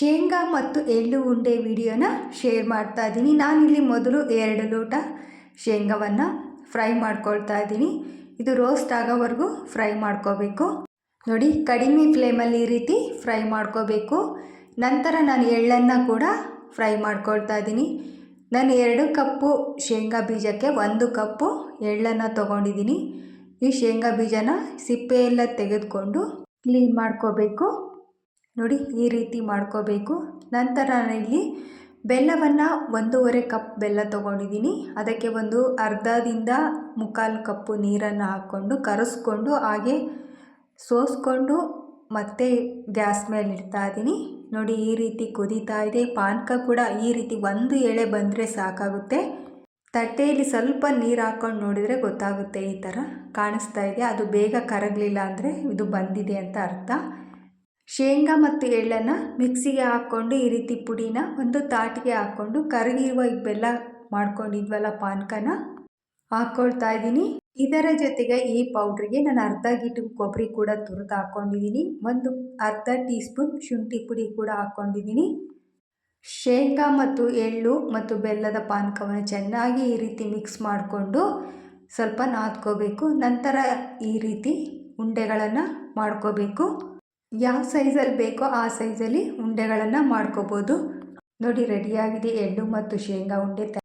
ಶೇಂಗಾ ಮತ್ತು ಎಳ್ಳು ಉಂಡೆ ವಿಡಿಯೋನ ಶೇರ್ ಮಾಡ್ತಾ ಇದ್ದೀನಿ. ನಾನಿಲ್ಲಿ ಮೊದಲು ಎರಡು ಲೋಟ ಶೇಂಗಾವನ್ನು ಫ್ರೈ ಮಾಡ್ಕೊಳ್ತಾ ಇದ್ದೀನಿ. ಇದು ರೋಸ್ಟ್ ಆಗೋವರೆಗೂ ಫ್ರೈ ಮಾಡ್ಕೋಬೇಕು. ನೋಡಿ, ಕಡಿಮೆ ಫ್ಲೇಮಲ್ಲಿ ಈ ರೀತಿ ಫ್ರೈ ಮಾಡ್ಕೋಬೇಕು. ನಂತರ ನಾನು ಎಳ್ಳನ್ನು ಕೂಡ ಫ್ರೈ ಮಾಡ್ಕೊಳ್ತಾ ಇದ್ದೀನಿ. ನಾನು ಎರಡು ಕಪ್ಪು ಶೇಂಗಾ ಬೀಜಕ್ಕೆ ಒಂದು ಕಪ್ಪು ಎಳ್ಳನ್ನು ತೊಗೊಂಡಿದ್ದೀನಿ. ಈ ಶೇಂಗಾ ಬೀಜನ ಸಿಪ್ಪೆಯೆಲ್ಲ ತೆಗೆದುಕೊಂಡು ಕ್ಲೀನ್ ಮಾಡ್ಕೋಬೇಕು. ನೋಡಿ ಈ ರೀತಿ ಮಾಡ್ಕೋಬೇಕು. ನಂತರ ನಾನಿಲ್ಲಿ ಬೆಲ್ಲವನ್ನು ಒಂದೂವರೆ ಕಪ್ ಬೆಲ್ಲ ತೊಗೊಂಡಿದ್ದೀನಿ. ಅದಕ್ಕೆ ಒಂದು ಅರ್ಧದಿಂದ ಮುಕ್ಕಾಲು ಕಪ್ಪು ನೀರನ್ನು ಹಾಕ್ಕೊಂಡು ಕರೆಸ್ಕೊಂಡು ಹಾಗೆ ಸೋಸ್ಕೊಂಡು ಮತ್ತೆ ಗ್ಯಾಸ್ ಮೇಲೆ ಇಡ್ತಾ ಇದ್ದೀನಿ. ನೋಡಿ ಈ ರೀತಿ ಕುದೀತಾ ಇದೆ. ಪಾನಕ ಕೂಡ ಈ ರೀತಿ ಒಂದು ಎಳೆ ಬಂದರೆ ಸಾಕಾಗುತ್ತೆ. ತಟ್ಟೆಯಲ್ಲಿ ಸ್ವಲ್ಪ ನೀರು ಹಾಕ್ಕೊಂಡು ನೋಡಿದರೆ ಗೊತ್ತಾಗುತ್ತೆ ಈ ಥರ ಕಾಣಿಸ್ತಾ ಇದೆ. ಅದು ಬೇಗ ಕರಗಲಿಲ್ಲ ಅಂದರೆ ಇದು ಬಂದಿದೆ ಅಂತ ಅರ್ಥ. ಶೇಂಗಾ ಮತ್ತು ಎಳ್ಳನ್ನು ಮಿಕ್ಸಿಗೆ ಹಾಕ್ಕೊಂಡು ಈ ರೀತಿ ಪುಡಿನ ಒಂದು ತಾಟಿಗೆ ಹಾಕ್ಕೊಂಡು ಕರಗಿರುವ ಈ ಬೆಲ್ಲ ಮಾಡ್ಕೊಂಡಿದ್ವಲ್ಲ ಪಾನಕನ? ಹಾಕ್ಕೊಳ್ತಾ ಇದ್ದೀನಿ. ಇದರ ಜೊತೆಗೆ ಈ ಪೌಡ್ರಿಗೆ ನಾನು ಅರ್ಧ ಗಿಟ್ಟು ಕೊಬ್ಬರಿ ಕೂಡ ತುರಿದು ಹಾಕ್ಕೊಂಡಿದ್ದೀನಿ ಒಂದು ಅರ್ಧ ಟೀ ಸ್ಪೂನ್ ಶುಂಠಿ ಪುಡಿ ಕೂಡ ಹಾಕ್ಕೊಂಡಿದ್ದೀನಿ ಶೇಂಗಾ ಮತ್ತು ಎಳ್ಳು ಮತ್ತು ಬೆಲ್ಲದ ಪಾನಕವನ್ನು ಚೆನ್ನಾಗಿ ಈ ರೀತಿ ಮಿಕ್ಸ್ ಮಾಡಿಕೊಂಡು ಸ್ವಲ್ಪ ನಾದ್ಕೋಬೇಕು. ನಂತರ ಈ ರೀತಿ ಉಂಡೆಗಳನ್ನು ಮಾಡ್ಕೋಬೇಕು. ಯಾವ ಸೈಜಲ್ಲಿ ಬೇಕೋ ಆ ಸೈಜಲ್ಲಿ ಉಂಡೆಗಳನ್ನು ಮಾಡ್ಕೋಬೋದು. ನೋಡಿ ರೆಡಿಯಾಗಿದೆ ಎಳ್ಳು ಮತ್ತು ಶೇಂಗಾ ಉಂಡೆ